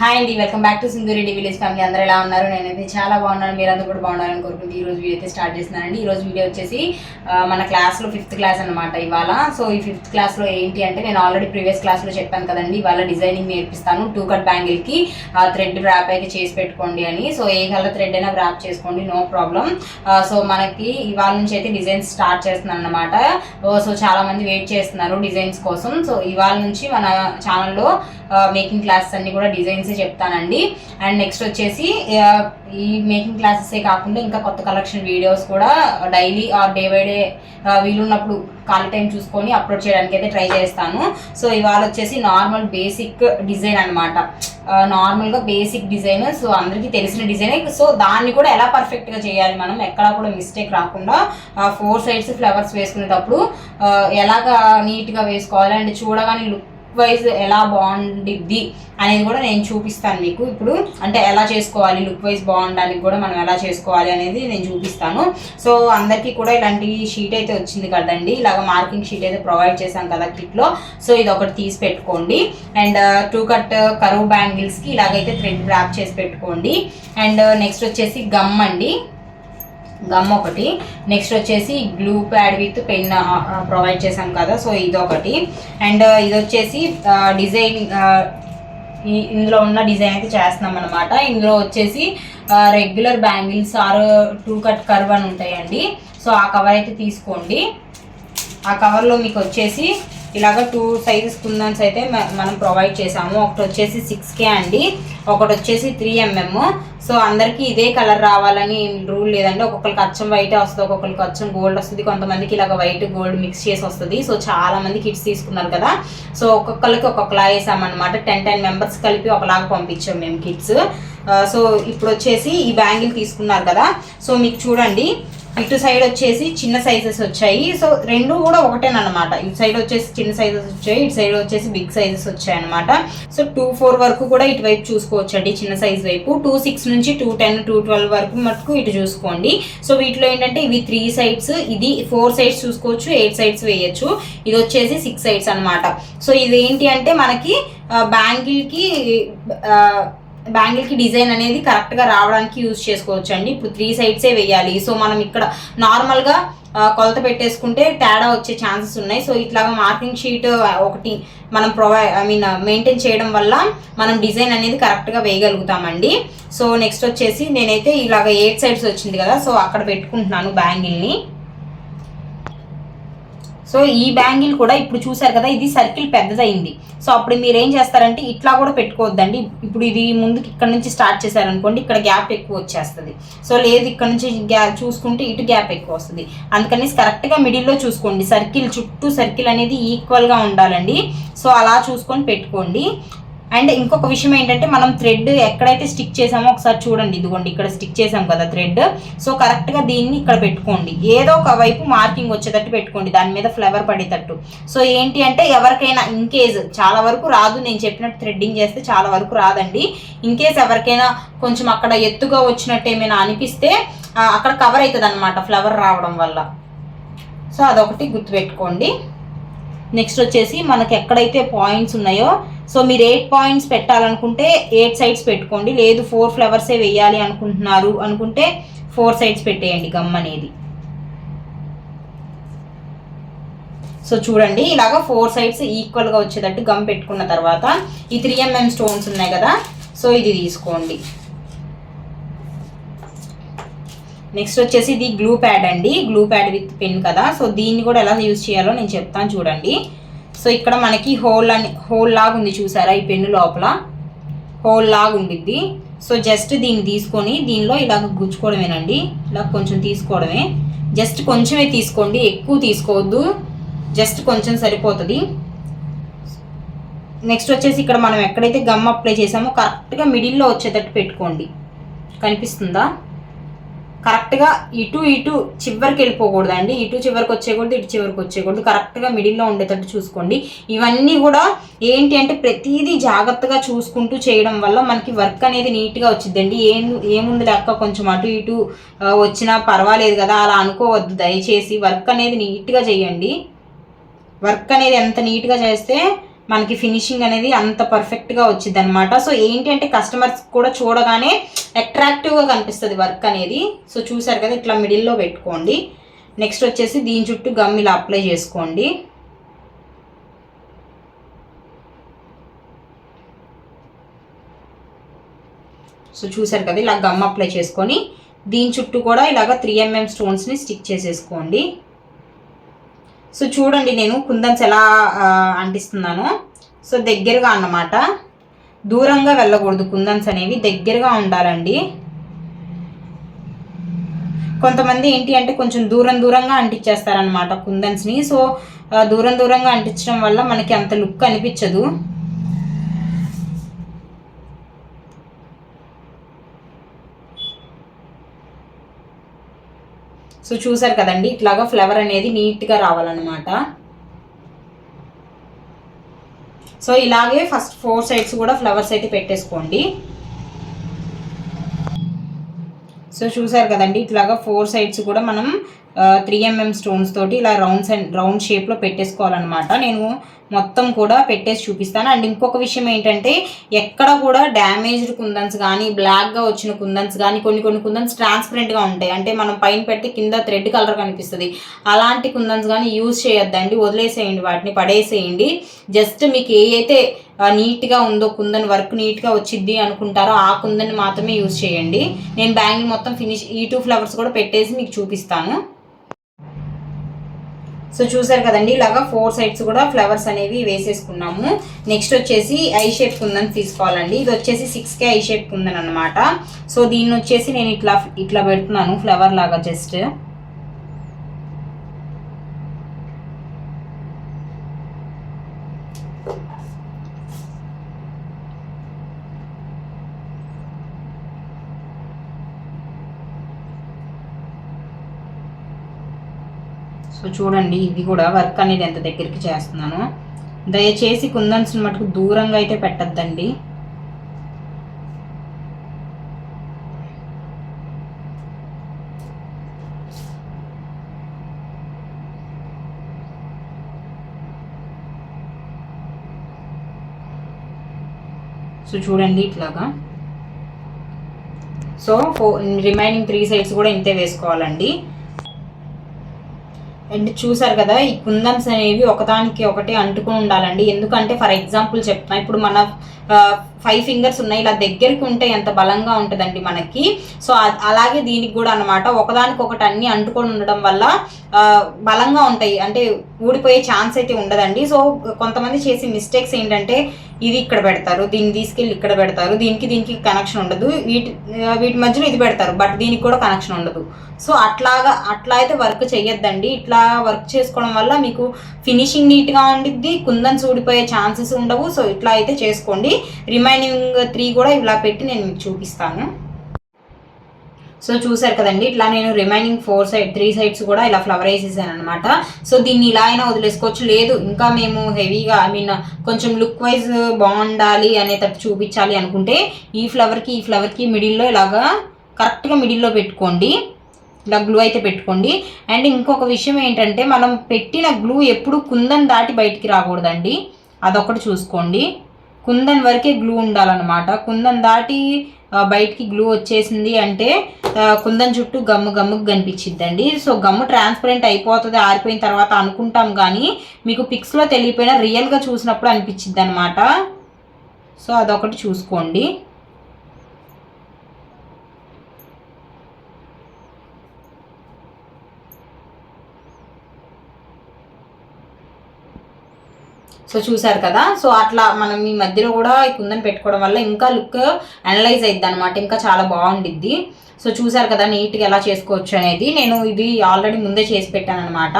Hi అండి welcome back to Sindhu Reddy village family అందరూ ఎలా ఉన్నారు? నేనైతే చాలా బాగున్నాను. మీరందరూ కూడా బాగున్నారని కోరుకుంటూ ఈ రోజు వీడియో అయితే స్టార్ట్ చేస్తున్నానండి. ఈ రోజు వీడియో వచ్చేసి మన క్లాస్లో ఫిఫ్త్ క్లాస్ అనమాట ఇవాళ. సో ఈ ఫిఫ్త్ క్లాస్లో ఏంటి అంటే నేను ఆల్రెడీ ప్రీవియస్ క్లాస్లో చెప్పాను కదండి ఇవాళ డిజైనింగ్ నేర్పిస్తాను. టూ కట్ బ్యాంగిల్కి థ్రెడ్ ర్యాప్ అయితే చేసి పెట్టుకోండి అని. సో ఏ కలర్ థ్రెడ్ అయినా ర్యాప్ చేసుకోండి నో ప్రాబ్లం సో మనకి ఇవాళ నుంచి అయితే డిజైన్స్ స్టార్ట్ చేస్తున్నాను అనమాట సో చాలా మంది వెయిట్ చేస్తున్నారు డిజైన్స్ కోసం. సో ఇవాళ నుంచి మన ఛానల్లో మేకింగ్ క్లాసెస్ అన్ని కూడా డిజైన్స్ చెప్తానండి. అండ్ నెక్స్ట్ వచ్చేసి ఈ మేకింగ్ క్లాసెసే కాకుండా ఇంకా కొత్త కలెక్షన్ వీడియోస్ కూడా daily or day by day వీలున్నప్పుడు ఖాళీ టైం చూసుకొని అప్లోడ్ చేయడానికి అయితే ట్రై చేస్తాను. సో ఇవాళ వచ్చేసి నార్మల్ బేసిక్ డిజైన్ అనమాట నార్మల్గా బేసిక్ డిజైన్ సో అందరికీ తెలిసిన డిజైన్ సో దాన్ని కూడా ఎలా పర్ఫెక్ట్గా చేయాలి మనం? ఎక్కడా కూడా మిస్టేక్ రాకుండా ఫోర్ సైడ్స్ ఫ్లవర్స్ వేసుకునేటప్పుడు ఎలాగ ఎలాగా నీట్గా వేసుకోవాలి? అండ్ చూడగానే లుక్ వైజ్ ఎలా బాగుండిద్ది అనేది కూడా నేను చూపిస్తాను మీకు. ఇప్పుడు అంటే ఎలా చేసుకోవాలి లుక్ వైజ్ బాగుండడానికి కూడా మనం ఎలా చేసుకోవాలి అనేది నేను చూపిస్తాను. సో అందరికీ కూడా ఇలాంటి షీట్ అయితే వచ్చింది కదండి. ఇలాగ మార్కింగ్ షీట్ అయితే ప్రొవైడ్ చేశాం కదా కిట్లో. సో ఇది ఒకటి తీసి పెట్టుకోండి. అండ్ టూ కట్ కరువు బ్యాంగిల్స్కి ఇలాగైతే థ్రెడ్ ర్యాప్ చేసి పెట్టుకోండి. అండ్ uh, నెక్స్ట్ వచ్చేసి గమ్ అండి. గమ్ ఒకటి. నెక్స్ట్ వచ్చేసి glue pad with pen provide చేశాం కదా సో ఇది ఒకటి అండ్ ఇది వచ్చేసి డిజైన్ ఈ ఇందులో ఉన్న డిజైన్ అయితే చేస్తున్నాం అనమాట ఇందులో వచ్చేసి regular bangles or two cut curve అని ఉంటాయండి. సో ఆ కవర్ అయితే తీసుకోండి. ఆ కవర్లో మీకు వచ్చేసి ఇలాగ టూ సైజెస్ కుందన్స్ అయితే మనం ప్రొవైడ్ చేసాము. ఒకటి వచ్చేసి సిక్స్ కే అండి. ఒకటి వచ్చేసి త్రీ ఎంఎం సో అందరికీ ఇదే కలర్ రావాలని రూల్ లేదండి. ఒక్కొక్కరికి అచ్చం వైట్ వస్తుంది ఒక్కొక్కరికి అచ్చం గోల్డ్ వస్తుంది. కొంతమందికి ఇలాగ వైట్ గోల్డ్ మిక్స్ చేసి వస్తుంది. సో చాలా మంది కిట్స్ తీసుకున్నారు కదా. సో ఒక్కొక్కరికి ఒక్కొక్కలా వేసామన్నమాట. టెన్ టెన్ మెంబర్స్ కలిపి ఒకలాగా పంపించాం మేము కిట్స్ సో ఇప్పుడు వచ్చేసి ఈ బ్యాంగిల్ తీసుకున్నారు కదా. సో మీకు చూడండి. ఇటు సైడ్ వచ్చేసి చిన్న సైజెస్ వచ్చాయి. సో రెండు కూడా ఒకటేనమాట ఇటు సైడ్ వచ్చేసి చిన్న సైజెస్ వచ్చాయి ఇటు సైడ్ వచ్చేసి బిగ్ సైజెస్ వచ్చాయి అనమాట సో టూ ఫోర్ వరకు కూడా ఇటువైపు చూసుకోవచ్చండి చిన్న సైజ్ వైపు. టూ సిక్స్ నుంచి టూ టెన్ టూ ట్వెల్వ్ వరకు మటుకు ఇటు చూసుకోండి. సో వీటిలో ఏంటంటే ఇవి త్రీ సైడ్స్ ఇది ఫోర్ సైడ్స్ చూసుకోవచ్చు ఎయిట్ సైడ్స్ వేయచ్చు. ఇది వచ్చేసి సిక్స్ సైడ్స్ అనమాట సో ఇది ఏంటి అంటే మనకి బ్యాంగిల్కి బ్యాంగిల్కి డిజైన్ అనేది కరెక్ట్గా రావడానికి యూజ్ చేసుకోవచ్చు అండి ఇప్పుడు త్రీ సైడ్సే వేయాలి. సో మనం ఇక్కడ నార్మల్గా కొలత పెట్టేసుకుంటే తేడా వచ్చే ఛాన్సెస్ ఉన్నాయి. సో ఇట్లాగా మార్కింగ్ షీట్ ఒకటి మనం ప్రొవైడ్ ఐ మీన్ మెయింటైన్ చేయడం వల్ల మనం డిజైన్ అనేది కరెక్ట్గా వేయగలుగుతామండి. సో నెక్స్ట్ వచ్చేసి నేనైతే ఇలాగ ఎయిట్ సైడ్స్ వచ్చింది కదా సో అక్కడ పెట్టుకుంటున్నాను బ్యాంగిల్ని. సో ఈ బ్యాంగిల్ కూడా ఇప్పుడు చూసారు కదా ఇది సర్కిల్ పెద్దదైంది. సో అప్పుడు మీరు ఏం చేస్తారంటే ఇట్లా కూడా పెట్టుకోవద్దండి. ఇప్పుడు ఇది ముందుకి ఇక్కడ నుంచి స్టార్ట్ చేశారనుకోండి ఇక్కడ గ్యాప్ ఎక్కువ వచ్చేస్తుంది. సో లేదు ఇక్కడ నుంచి గ్యా చూసుకుంటే ఇటు గ్యాప్ ఎక్కువ వస్తుంది. అందుకని కరెక్ట్గా మిడిల్లో చూసుకోండి. సర్కిల్ చుట్టూ సర్కిల్ అనేది ఈక్వల్గా ఉండాలండి. సో అలా చూసుకొని పెట్టుకోండి. అండ్ ఇంకొక విషయం ఏంటంటే మనం థ్రెడ్ ఎక్కడైతే స్టిక్ చేసామో ఒకసారి చూడండి. ఇదిగోండి ఇక్కడ స్టిక్ చేసాం కదా థ్రెడ్ సో కరెక్ట్గా దీన్ని ఇక్కడ పెట్టుకోండి. ఏదో ఒక వైపు మార్కింగ్ వచ్చేటట్టు పెట్టుకోండి. దాని మీద ఫ్లవర్ పడేటట్టు. సో ఏంటి అంటే ఎవరికైనా ఇన్కేజ్ చాలా వరకు రాదు. నేను చెప్పినట్టు థ్రెడ్డింగ్ చేస్తే చాలా వరకు రాదండి. ఇన్ కేస్ ఎవరికైనా కొంచెం అక్కడ ఎత్తుగా వచ్చినట్టు ఏమైనా అనిపిస్తే అక్కడ కవర్ అవుతుంది అనమాట ఫ్లవర్ రావడం వల్ల. సో అదొకటి గుర్తుపెట్టుకోండి. నెక్స్ట్ వచ్చేసి మనకి ఎక్కడైతే పాయింట్స్ ఉన్నాయో సో మీరు ఎయిట్ పాయింట్స్ పెట్టాలనుకుంటే ఎయిట్ సైడ్స్ పెట్టుకోండి. లేదు ఫోర్ ఫ్లవర్సే వేయాలి అనుకుంటున్నారు అనుకుంటే ఫోర్ సైడ్స్ పెట్టేయండి గమ్ అనేది. సో చూడండి ఇలాగ ఫోర్ సైడ్స్ ఈక్వల్గా వచ్చేటట్టు గమ్ పెట్టుకున్న తర్వాత ఈ త్రీ ఎంఎం స్టోన్స్ ఉన్నాయి కదా సో ఇది తీసుకోండి. నెక్స్ట్ వచ్చేసి ఇది గ్లూ ప్యాడ్ అండి. గ్లూ ప్యాడ్ విత్ పెన్ కదా. సో దీన్ని కూడా ఎలా యూజ్ చేయాలో నేను చెప్తాను చూడండి. సో ఇక్కడ మనకి హోల్ అని హోల్ లాగా ఉంది చూసారా ఈ పెన్ను లోపల? హోల్ లాగా ఉండిద్ది. సో జస్ట్ దీన్ని తీసుకొని దీనిలో ఇలాగ గుచ్చుకోవడమేనండి. ఇలా కొంచెం తీసుకోవడమే. జస్ట్ కొంచెమే తీసుకోండి. ఎక్కువ తీసుకోవద్దు. జస్ట్ కొంచెం సరిపోతుంది. నెక్స్ట్ వచ్చేసి ఇక్కడ మనం ఎక్కడైతే గమ్ అప్లై చేసామో కరెక్ట్గా మిడిల్లో వచ్చేటట్టు పెట్టుకోండి. కనిపిస్తుందా? కరెక్ట్గా ఇటు ఇటు చివరికి వెళ్ళిపోకూడదండి. ఇటు చివరికి వచ్చేయకూడదు ఇటు చివరికి వచ్చేయకూడదు. కరెక్ట్గా మిడిల్లో ఉండేటట్టు చూసుకోండి. ఇవన్నీ కూడా ఏంటి అంటే ప్రతిదీ జాగ్రత్తగా చూసుకుంటూ చేయడం వల్ల మనకి వర్క్ అనేది నీట్గా వచ్చిందండి ఏం ఏముంది లెక్క కొంచెం అటు ఇటు వచ్చినా పర్వాలేదు కదా అలా అనుకోవద్దు. దయచేసి వర్క్ అనేది నీట్గా చేయండి. వర్క్ అనేది ఎంత నీట్గా చేస్తే మనకి ఫినిషింగ్ అనేది అంత పర్ఫెక్ట్గా వచ్చింది అనమాట సో ఏంటి అంటే కస్టమర్స్ కూడా చూడగానే అట్రాక్టివ్గా కనిపిస్తుంది వర్క్ అనేది. సో చూసారు కదా ఇట్లా మిడిల్లో పెట్టుకోండి. నెక్స్ట్ వచ్చేసి దీని చుట్టూ గమ్ ఇలా అప్లై చేసుకోండి. సో చూసారు కదా ఇలా గమ్ అప్లై చేసుకొని దీని చుట్టూ కూడా ఇలాగ త్రీ ఎంఎం స్టోన్స్ని స్టిక్ చేసేసుకోండి. సో చూడండి నేను కుందన్స్ ఎలా అంటిస్తున్నాను. సో దగ్గరగా అన్నమాట. దూరంగా వెళ్ళకూడదు కుందన్స్ అనేవి దగ్గరగా ఉండాలండి. కొంతమంది ఏంటి అంటే కొంచెం దూరం దూరంగా అంటించేస్తారనమాట కుందన్స్ని. సో దూరం దూరంగా అంటించడం వల్ల మనకి అంత లుక్ అనిపించదు. సో చూసారు కదండి ఇట్లాగా ఫ్లవర్ అనేది నీట్గా రావాలన్నమాట. సో ఇలాగే ఫస్ట్ ఫోర్ సైడ్స్ కూడా ఫ్లవర్స్ అయితే పెట్టేసుకోండి. సో చూసారు కదండి ఇట్లాగా ఫోర్ సైడ్స్ కూడా మనం త్రీ ఎంఎం స్టోన్స్ తోటి ఇలా రౌండ్స్ అండ్ రౌండ్ షేప్లో పెట్టేసుకోవాలన్నమాట. నేను మొత్తం కూడా పెట్టేసి చూపిస్తాను. అండ్ ఇంకొక విషయం ఏంటంటే ఎక్కడ కూడా డ్యామేజ్డ్ కుందన్స్ కానీ బ్లాక్గా వచ్చిన కుందన్స్ కానీ కొన్ని కొన్ని కుందన్స్ ట్రాన్స్పరెంట్గా ఉంటాయి. అంటే మనం పైన పెడితే కింద థ్రెడ్ కలర్ కనిపిస్తుంది. అలాంటి కుందన్స్ కానీ యూజ్ చేయొద్దండి. వదిలేసేయండి వాటిని పడేసేయండి. జస్ట్ మీకు ఏ అయితే నీట్గా ఉందో కుందని వర్క్ నీట్గా వచ్చిద్ది అనుకుంటారో ఆ కుందని మాత్రమే యూజ్ చేయండి. నేను బ్యాంగిల్ మొత్తం ఫినిష్ ఈ టూ ఫ్లవర్స్ కూడా పెట్టేసి మీకు చూపిస్తాను. సో చూసారు కదండి ఇలాగా ఫోర్ సైడ్స్ కూడా ఫ్లవర్స్ అనేవి వేసేసుకున్నాము. నెక్స్ట్ వచ్చేసి ఐ షేప్ కుందని తీసుకోవాలండి. ఇది వచ్చేసి సిక్స్ కే ఐ షేప్ కుందని అనమాట సో దీన్ని వచ్చేసి నేను ఇట్లా ఇట్లా పెడుతున్నాను ఫ్లవర్ లాగా జస్ట్. సో చూడండి ఇది కూడా వర్క్ అనేది ఎంత దగ్గరికి చేస్తున్నాను. దయచేసి కుందన్స్ మటుకు దూరంగా అయితే పెట్టద్దండి. సో చూడండి ఇట్లాగా. సో ఫో రిమైనింగ్ త్రీ సైడ్స్ కూడా ఇంతే వేసుకోవాలండి. అండ్ చూసారు కదా ఈ కుందన్స్ అనేవి ఒకదానికి ఒకటి అంటుకుని ఉండాలండి. ఎందుకంటే ఫర్ ఎగ్జాంపుల్ చెప్తున్నా ఇప్పుడు మన ఫైవ్ ఫింగర్స్ ఉన్నాయి. ఇలా దగ్గరికి ఉంటే ఎంత బలంగా ఉంటుందండి మనకి. సో అలాగే దీనికి కూడా అనమాట ఒకదానికి ఒకటి అన్ని అంటుకొని ఉండడం వల్ల బలంగా ఉంటాయి. అంటే ఊడిపోయే ఛాన్స్ అయితే ఉండదండి. సో కొంతమంది చేసే మిస్టేక్స్ ఏంటంటే ఇది ఇక్కడ పెడతారు దీన్ని తీసుకెళ్ళి ఇక్కడ పెడతారు దీనికి దీనికి కనెక్షన్ ఉండదు. వీటి వీటి మధ్యలో ఇది పెడతారు బట్ దీనికి కూడా కనెక్షన్ ఉండదు. సో అట్లాగా అట్లా అయితే వర్క్ చేయొద్దండి ఇట్లా వర్క్ చేసుకోవడం వల్ల మీకు ఫినిషింగ్ నీట్గా ఉండిద్ది కుందన్స్ ఊడిపోయే ఛాన్సెస్ ఉండవు. సో ఇట్లా అయితే చేసుకోండి. రిమైనింగ్ త్రీ కూడా ఇలా పెట్టి నేను మీకు చూపిస్తాను. సో చూసారు కదండి ఇట్లా నేను remaining four side three sides కూడా ఇలా ఫ్లవర్ వేసేసాను అనమాట సో దీన్ని ఇలా అయినా వదిలేసుకోవచ్చు. లేదు ఇంకా మేము హెవీగా ఐ మీన్ కొంచెం లుక్ వైజ్ బాగుండాలి అనేటట్టు చూపించాలి అనుకుంటే ఈ ఫ్లవర్కి ఈ ఫ్లవర్కి మిడిల్లో ఇలాగా కరెక్ట్గా మిడిల్లో పెట్టుకోండి. ఇలా గ్లూ అయితే పెట్టుకోండి. అండ్ ఇంకొక విషయం ఏంటంటే మనం పెట్టిన గ్లూ ఎప్పుడు కుందని దాటి బయటికి రాకూడదండి. అదొకటి చూసుకోండి. కుందన్ వరకే గ్లూ ఉండాలన్నమాట. కుందన్ దాటి బయటికి గ్లూ వచ్చేసింది అంటే కుందన్ చుట్టూ గమ్ము గమ్ముకు కనిపించిద్దండి. సో గమ్ము ట్రాన్స్పరెంట్ అయిపోతుంది ఆరిపోయిన తర్వాత అనుకుంటాం కానీ మీకు పిక్స్లో తెలియపోయినా రియల్గా చూసినప్పుడు అనిపించిద్ది అనమాట సో అదొకటి చూసుకోండి. సో చూసారు కదా? సో అట్లా మనం ఈ మధ్యలో కూడా ఈ కుందని పెట్టుకోవడం వల్ల ఇంకా లుక్ అనలైజ్ అయింది అనమాట ఇంకా చాలా బాగుండిద్ది. సో చూసారు కదా నీట్గా ఎలా చేసుకోవచ్చు అనేది. నేను ఇది ఆల్రెడీ ముందే చేసి పెట్టాను అనమాట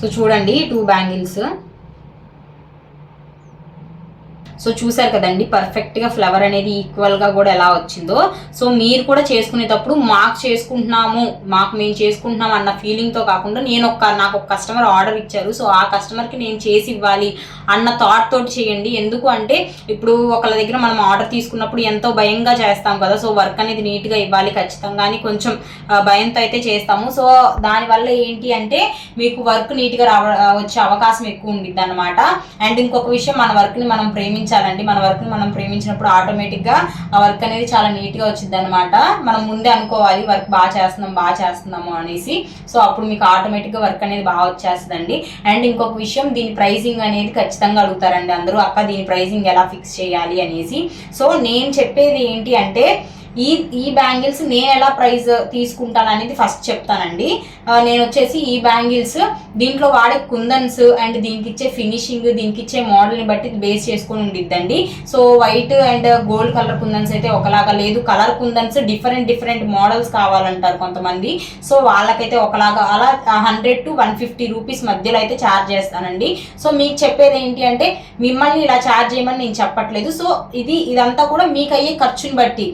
సో చూడండి టూ బ్యాంగిల్స్ సో చూసారు కదండి పర్ఫెక్ట్గా ఫ్లవర్ అనేది ఈక్వల్గా కూడా ఎలా వచ్చిందో. సో మీరు కూడా చేసుకునేటప్పుడు మాకు చేసుకుంటున్నాము మాకు మేము చేసుకుంటున్నాం అన్న ఫీలింగ్తో కాకుండా నేను ఒక నాకు ఒక కస్టమర్ ఆర్డర్ ఇచ్చారు. సో ఆ కస్టమర్కి నేను చేసి ఇవ్వాలి అన్న థాట్ తోటి చేయండి. ఎందుకు అంటే ఇప్పుడు ఒకళ్ళ దగ్గర మనం ఆర్డర్ తీసుకున్నప్పుడు ఎంతో భయంగా చేస్తాం కదా. సో వర్క్ అనేది నీట్గా ఇవ్వాలి ఖచ్చితంగా అని కొంచెం భయంతో అయితే చేస్తాము. సో దానివల్ల ఏంటి అంటే మీకు వర్క్ నీట్గా రావ వచ్చే అవకాశం ఎక్కువ ఉండిద్ది అనమాట అండ్ ఇంకొక విషయం మన వర్క్ని మనం ప్రేమించాలండి. మన వర్క్ని మనం ప్రేమించినప్పుడు ఆటోమేటిక్గా ఆ వర్క్ అనేది చాలా నీట్గా వచ్చింది అనమాట మనం ముందే అనుకోవాలి వర్క్ బాగా చేస్తున్నాం బాగా చేస్తున్నాము అనేసి. సో అప్పుడు మీకు ఆటోమేటిక్గా వర్క్ అనేది బాగా వచ్చేస్తుందండి. అండ్ ఇంకొక విషయం దీని ప్రైజింగ్ అనేది ఖచ్చితంగా అడుగుతారండి అందరూ. అక్క దీని ప్రైసింగ్ ఎలా ఫిక్స్ చేయాలి? అనేసి. సో నేను చెప్పేది ఏంటి అంటే ఈ ఈ బ్యాంగిల్స్ నేను ఎలా ప్రైస్ తీసుకుంటాను అనేది ఫస్ట్ చెప్తానండి. నేను వచ్చేసి ఈ బ్యాంగిల్స్ దీంట్లో వాడే కుందన్స్ అండ్ దీనికి ఇచ్చే ఫినిషింగ్ దీనికి ఇచ్చే మోడల్ని బట్టి బేస్ చేసుకొని ఉండిద్దండి. So white and gold colour kundans అయితే ఒకలాగా లేదు. Colour kundans different different models కావాలంటారు కొంతమంది. సో వాళ్ళకైతే ఒకలాగా అలా hundred to one fifty rupees మధ్యలో అయితే ఛార్జ్ చేస్తానండి. సో మీకు చెప్పేది ఏంటి అంటే మిమ్మల్ని ఇలా ఛార్జ్ చేయమని నేను చెప్పట్లేదు. సో ఇది ఇదంతా కూడా మీకు అయ్యే ఖర్చుని బట్టి.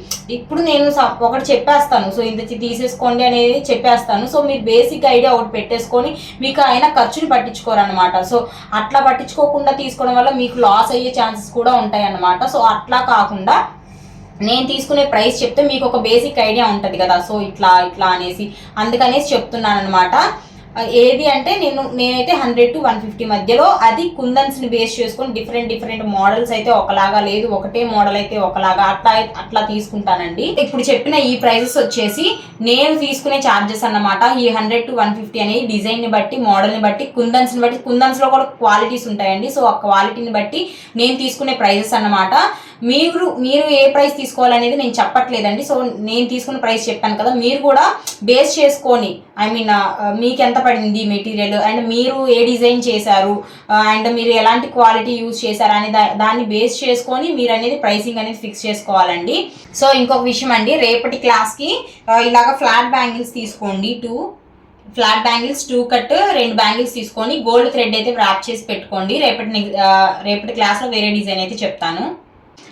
ఇప్పుడు నేను ఒకటి చెప్పేస్తాను. సో ఇంత తీసేసుకోండి అనేది చెప్పేస్తాను. సో మీరు బేసిక్ ఐడియా ఒకటి పెట్టేసుకొని మీకు అయినా ఖర్చుని పట్టించుకోరనమాట సో అట్లా పట్టించుకోకుండా తీసుకోవడం వల్ల మీకు లాస్ అయ్యే ఛాన్సెస్ కూడా ఉంటాయి అన్నమాట సో అట్లా కాకుండా నేను తీసుకునే ప్రైస్ చెప్తే మీకు ఒక బేసిక్ ఐడియా ఉంటుంది కదా. సో ఇట్లా ఇట్లా అనేసి అందుకనేసి చెప్తున్నాను అనమాట ఏది అంటే నేను నేనైతే హండ్రెడ్ టు వన్ ఫిఫ్టీ మధ్యలో అది కుందన్స్ని బేస్ చేసుకొని డిఫరెంట్ డిఫరెంట్ మోడల్స్ అయితే ఒకలాగా లేదు ఒకటే మోడల్ అయితే ఒకలాగా అట్లా అట్లా తీసుకుంటానండి. ఇప్పుడు చెప్పిన ఈ ప్రైజెస్ వచ్చేసి నేను తీసుకునే ఛార్జెస్ అన్నమాట. ఈ హండ్రెడ్ టు వన్ ఫిఫ్టీ అనేది డిజైన్ని బట్టి మోడల్ని బట్టి కుందన్స్ని బట్టి కుందన్స్లో కూడా క్వాలిటీస్ ఉంటాయండి. సో ఆ క్వాలిటీని బట్టి నేను తీసుకునే ప్రైజెస్ అన్నమాట. మీరు మీరు ఏ ప్రైస్ తీసుకోవాలనేది నేను చెప్పట్లేదండి. సో నేను తీసుకున్న ప్రైస్ చెప్పాను కదా. మీరు కూడా బేస్ చేసుకొని ఐ మీన్ మీకు ఎంత పడింది మెటీరియల్ అండ్ మీరు ఏ డిజైన్ చేశారు? అండ్ మీరు ఎలాంటి క్వాలిటీ యూజ్ చేశారు? అనే దాన్ని బేస్ చేసుకొని మీరు అనేది ప్రైసింగ్ అనేది ఫిక్స్ చేసుకోవాలండి. సో ఇంకొక విషయం అండి. రేపటి క్లాస్కి ఇలాగ ఫ్లాట్ బ్యాంగిల్స్ తీసుకోండి. Two flat bangles two cut రెండు బ్యాంగిల్స్ తీసుకొని గోల్డ్ థ్రెడ్ అయితే వ్రాప్ చేసి పెట్టుకోండి. రేపటి రేపటి క్లాస్లో వేరే డిజైన్ అయితే చెప్తాను.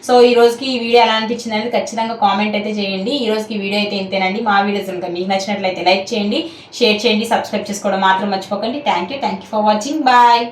సో ఈ రోజుకి ఈ వీడియో ఎలా అనిపించింది అనేది ఖచ్చితంగా కామెంట్ అయితే చేయండి. ఈ రోజుకి వీడియో అయితే ఇంతేనండి. మా వీడియోస్ కనుక మీకు నచ్చినట్లయితే లైక్ చేయండి షేర్ చేయండి సబ్స్క్రైబ్ చేసుకోవడం మాత్రం మర్చిపోకండి. Thank you thank you for watching bye